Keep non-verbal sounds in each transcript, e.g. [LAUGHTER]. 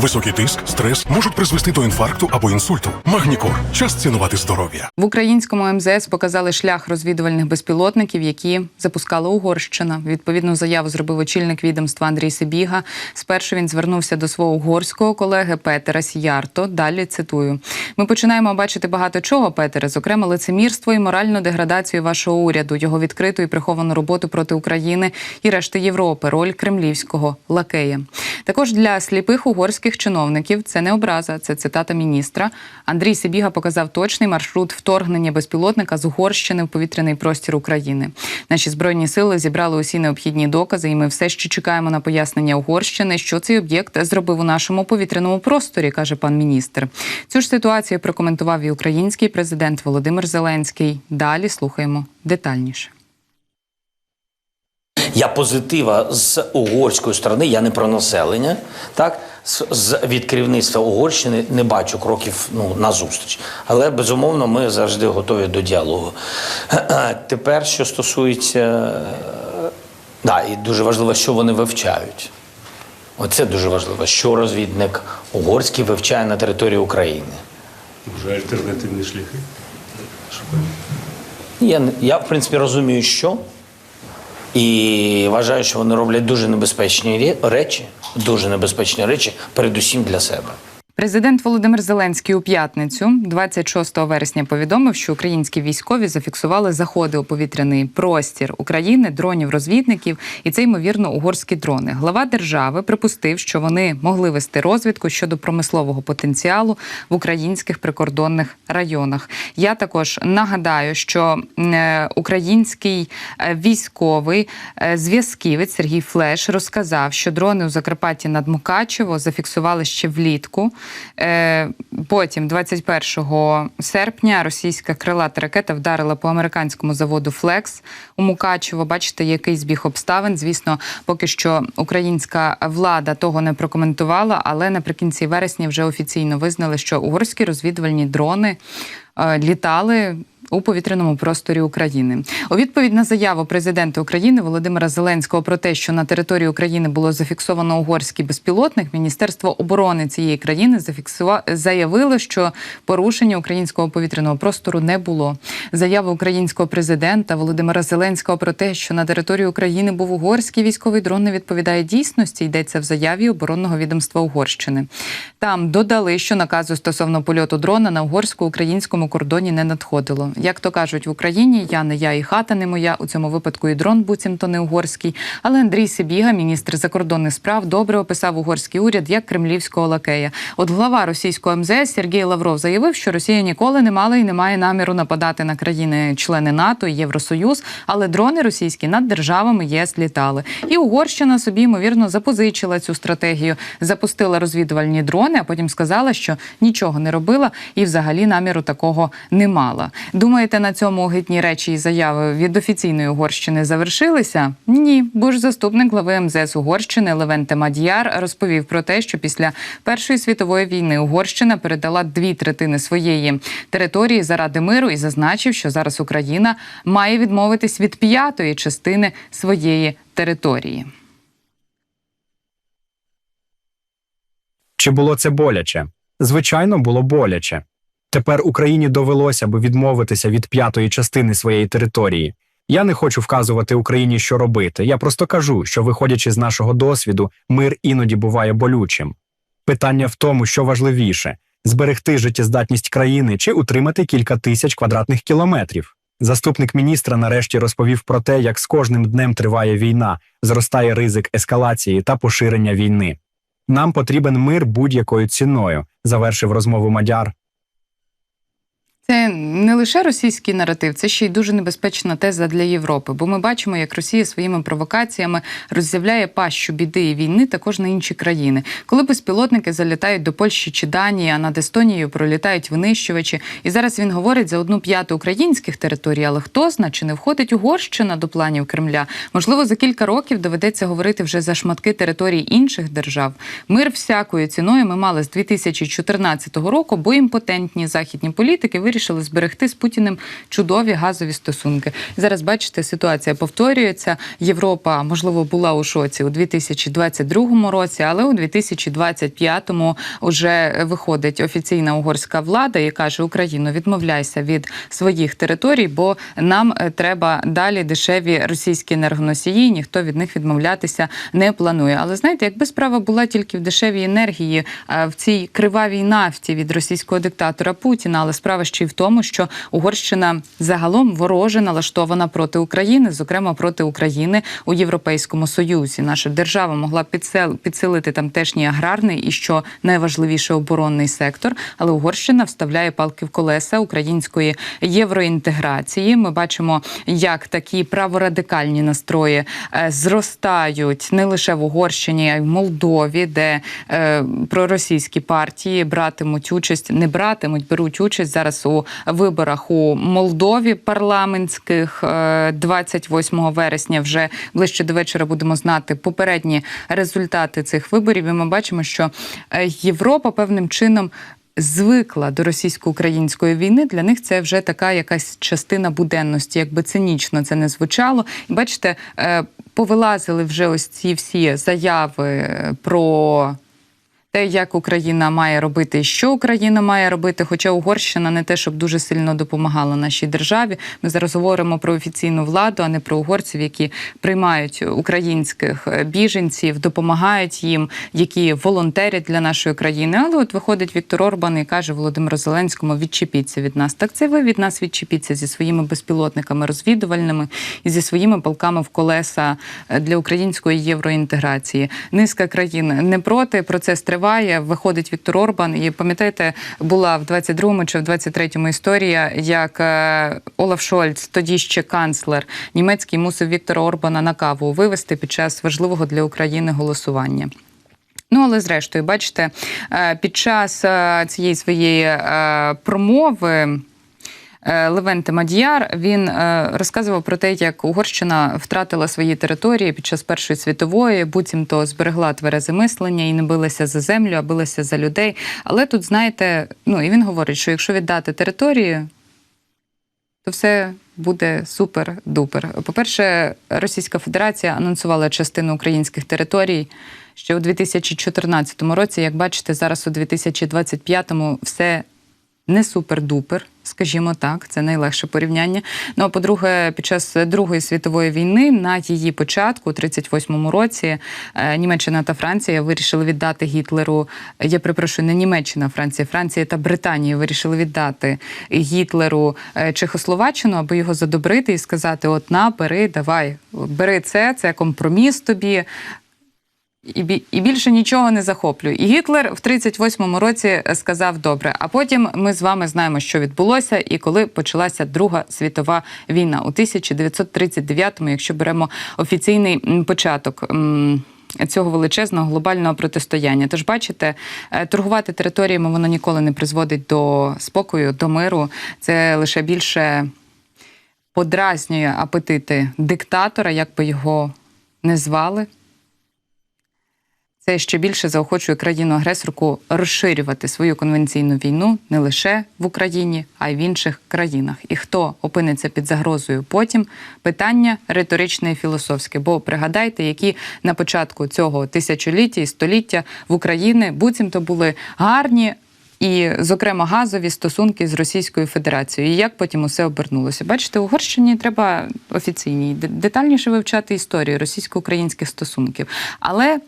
Високий тиск, стрес можуть призвести до інфаркту або інсульту. Магнікор час цінувати здоров'я. В українському МЗС показали шлях розвідувальних безпілотників, які запускала Угорщина. Відповідну заяву зробив очільник відомства Андрій Сибіга. Спершу він звернувся до свого угорського колеги Петера Сіярто. Далі цитую: ми починаємо бачити багато чого, Петере, зокрема лицемірство і моральну деградацію вашого уряду, його відкриту і приховану роботу проти України і решти Європи, роль кремлівського лакея. Також для сліпих угорських чиновників це не образа, це цитата міністра. Андрій Сибіга показав точний маршрут вторгнення безпілотника з Угорщини в повітряний простір України. Наші збройні сили зібрали усі необхідні докази, і ми все ще чекаємо на пояснення Угорщини, що цей об'єкт зробив у нашому повітряному просторі, каже пан міністр. Цю ж ситуацію прокоментував і український президент Володимир Зеленський. Далі слухаємо детальніше. Я позитива з угорської сторони, я не про населення. Так з, з від керівництва Угорщини не бачу кроків ну на зустріч. Але безумовно, ми завжди готові до діалогу. [CLEARS THROAT] Тепер, що стосується, да, і дуже важливо, що вони вивчають. Оце дуже важливо, що розвідник угорський вивчає на території України. Вже альтернативні шляхи. Я, я в принципі розумію, що. І вважаю, що вони роблять дуже небезпечні речі, дуже небезпечні речі, передусім для себе. Президент Володимир Зеленський у п'ятницю, 26 вересня, повідомив, що українські військові зафіксували заходи у повітряний простір України, дронів розвідників, і це ймовірно угорські дрони. Глава держави припустив, що вони могли вести розвідку щодо промислового потенціалу в українських прикордонних районах. Я також нагадаю, що е, український е, військовий е, зв'язківець Сергій Флеш розказав, що дрони у Закарпатті над Мукачево зафіксували ще влітку. Е, Потім, 21 серпня, російська крилата ракета вдарила по американському заводу Флекс у Мукачево. Бачите, який збіг обставин. Звісно, поки що українська влада того не прокоментувала, але наприкінці вересня вже офіційно визнали, що угорські розвідувальні дрони е, літали. У повітряному просторі України у відповідь на заяву президента України Володимира Зеленського про те, що на території України було зафіксовано угорський безпілотник, Міністерство оборони цієї країни зафіксува... заявило, що порушення українського повітряного простору не було. Заява українського президента Володимира Зеленського про те, що на території України був угорський військовий дрон, не відповідає дійсності. Йдеться в заяві оборонного відомства Угорщини. Там додали, що наказу стосовно польоту дрона на угорсько-українському кордоні не надходило. Як то кажуть в Україні, я не я і хата не моя. У цьому випадку і дрон буцімто не угорський. Але Андрій Сибіга, міністр закордонних справ, добре описав угорський уряд як кремлівського лакея. От глава російського МЗС Сергій Лавров заявив, що Росія ніколи не мала і не має наміру нападати на країни-члени НАТО і Євросоюз, але дрони російські над державами ЄС літали. І Угорщина собі ймовірно запозичила цю стратегію, запустила розвідувальні дрони, а потім сказала, що нічого не робила і взагалі наміру такого не мала. Думаєте, на цьому гидні речі і заяви від офіційної Угорщини завершилися? Ні, бо ж заступник глави МЗС Угорщини Левенте Мадіяр розповів про те, що після Першої світової війни Угорщина передала дві третини своєї території заради миру і зазначив, що зараз Україна має відмовитись від п'ятої частини своєї території. Чи було це боляче? Звичайно, було боляче. Тепер Україні довелося би відмовитися від п'ятої частини своєї території. Я не хочу вказувати Україні, що робити. Я просто кажу, що, виходячи з нашого досвіду, мир іноді буває болючим. Питання в тому, що важливіше зберегти життєздатність країни чи утримати кілька тисяч квадратних кілометрів. Заступник міністра нарешті розповів про те, як з кожним днем триває війна, зростає ризик ескалації та поширення війни. Нам потрібен мир будь-якою ціною, завершив розмову Мадяр. Це не лише російський наратив, це ще й дуже небезпечна теза для Європи. Бо ми бачимо, як Росія своїми провокаціями роззявляє пащу біди і війни також на інші країни. Коли безпілотники залітають до Польщі чи Данії, а над Естонією пролітають винищувачі. І зараз він говорить за одну п'яту українських територій. Але хто зна, чи не входить Угорщина до планів Кремля? Можливо, за кілька років доведеться говорити вже за шматки територій інших держав. Мир всякою ціною ми мали з 2014 року, бо імпотентні західні політики вирішили вирішили зберегти з Путіним чудові газові стосунки. Зараз бачите, ситуація повторюється. Європа можливо була у шоці у 2022 році, але у 2025 вже виходить офіційна угорська влада і каже: Україну, відмовляйся від своїх територій, бо нам е, треба далі дешеві російські енергоносії. Ніхто від них відмовлятися не планує. Але знаєте, якби справа була тільки в дешевій енергії, е, в цій кривавій нафті від російського диктатора Путіна, але справа ще й в тому, що Угорщина загалом вороже налаштована проти України, зокрема проти України у Європейському Союзі. Наша держава могла підсилити тамтешній аграрний і що найважливіше оборонний сектор. Але Угорщина вставляє палки в колеса української євроінтеграції. Ми бачимо, як такі праворадикальні настрої е, зростають не лише в Угорщині, а й в Молдові, де е, проросійські партії братимуть участь, не братимуть, беруть участь зараз у виборах у Молдові парламентських е, 28 вересня. Вже ближче до вечора будемо знати попередні результати цих виборів. І ми бачимо, що е, Європа певним чином. Звикла до російсько-української війни для них це вже така якась частина буденності, якби цинічно це не звучало. І бачите, е, повилазили вже ось ці всі заяви е, про те, як Україна має робити що Україна має робити. Хоча Угорщина не те, щоб дуже сильно допомагала нашій державі. Ми зараз говоримо про офіційну владу, а не про угорців, які приймають українських е, біженців, допомагають їм, які волонтерять для нашої країни. Але от виходить Віктор Орбан і каже Володимиру Зеленському: відчепіться від нас. Так це ви від нас відчепіться зі своїми безпілотниками розвідувальними і зі своїми палками в колеса е, для української євроінтеграції. Низка країн не проти. Процес триває. Виходить Віктор Орбан. І пам'ятаєте, була в 22-му чи в 23-му історія, як е, Олаф Шольц, тоді ще канцлер німецький, мусив Віктора Орбана на каву вивести під час важливого для України голосування. Ну, але зрештою, бачите, е, під час е, цієї своєї промови. Е, Левенте Мадіяр він е, розказував про те, як Угорщина втратила свої території під час Першої світової, буцімто зберегла тверезе мислення і не билася за землю, а билася за людей. Але тут, знаєте, ну і він говорить, що якщо віддати територію, то все буде супер-дупер. По-перше, Російська Федерація анонсувала частину українських територій ще у 2014 році. Як бачите, зараз у 2025-му все не супер-дупер, скажімо так, це найлегше порівняння. Ну а по-друге, під час Другої світової війни на її початку, у 38-му році, е, Німеччина та Франція вирішили віддати Гітлеру. Я перепрошую, не Німеччина, Франція, Франція та Британія вирішили віддати Гітлеру е, Чехословаччину, аби його задобрити і сказати: от на, бери, давай, бери це, це компроміс тобі. І, більше нічого не захоплює. І Гітлер в 38-му році сказав добре. А потім ми з вами знаємо, що відбулося, і коли почалася Друга світова війна у 1939-му, якщо беремо офіційний початок. Цього величезного глобального протистояння. Тож, бачите, е, торгувати територіями воно ніколи не призводить до спокою, до миру. Це лише більше подразнює апетити диктатора, як би його не звали. Це ще більше заохочує країну-агресорку розширювати свою конвенційну війну не лише в Україні, а й в інших країнах. І хто опиниться під загрозою потім? Питання риторичне і філософське. Бо пригадайте, які на початку цього тисячоліття і століття в Україні буцімто були гарні. І, зокрема, газові стосунки з Російською Федерацією. І як потім усе обернулося? Бачите, Угорщині треба офіційній детальніше вивчати історію російсько-українських стосунків. Але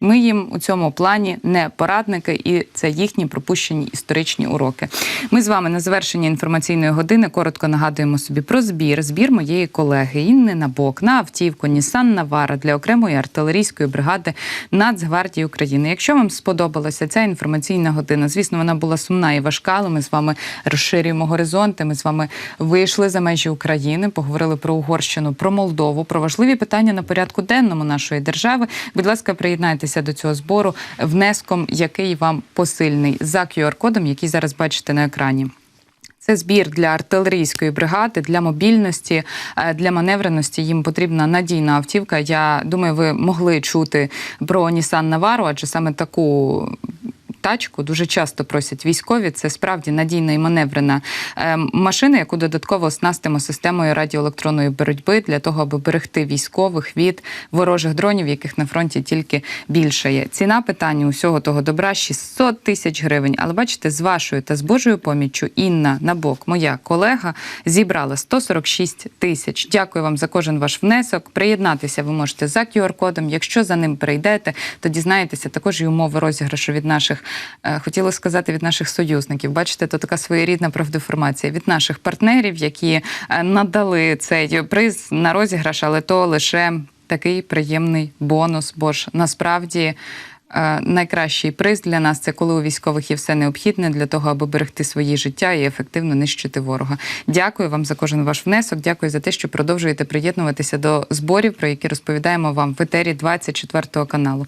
ми їм у цьому плані не порадники, і це їхні пропущені історичні уроки. Ми з вами на завершенні інформаційної години коротко нагадуємо собі про збір. Збір моєї колеги Інни Набок на автівку Нісан Навара для окремої артилерійської бригади Нацгвардії України. Якщо вам сподобалася ця інформаційна година, звісно, вона була сумна і важка, але ми з вами розширюємо горизонти. Ми з вами вийшли за межі України, поговорили про Угорщину, про Молдову, про важливі питання на порядку денному нашої держави. Будь ласка, приєднайтеся до цього збору внеском, який вам посильний за QR-кодом, який зараз бачите на екрані. Це збір для артилерійської бригади, для мобільності, е, для маневреності. Їм потрібна надійна автівка. Я думаю, ви могли чути про Nissan Navaro, адже саме таку тачку. Дуже часто просять військові. Це справді надійна і маневрена е, машина, яку додатково оснастимо системою радіоелектронної боротьби для того, аби берегти військових від ворожих дронів, яких на фронті тільки більше є. Ціна питання усього того добра 600 тисяч гривень. Але бачите, з вашою та з Божою поміччю Інна Набок, моя колега, зібрала 146 тисяч. Дякую вам за кожен ваш внесок. Приєднатися ви можете за QR-кодом. Якщо за ним прийдете, то дізнаєтеся також і умови розіграшу від наших, хотіла сказати, від наших союзників. Бачите, то така своєрідна правдеформація від наших партнерів, які е, надали цей приз на розіграш, але то лише такий приємний бонус. Бо ж насправді. е, Найкращий приз для нас це коли у військових є все необхідне для того, аби берегти свої життя і ефективно нищити ворога. Дякую вам за кожен ваш внесок. Дякую за те, що продовжуєте приєднуватися до зборів, про які розповідаємо вам в етері 24 каналу.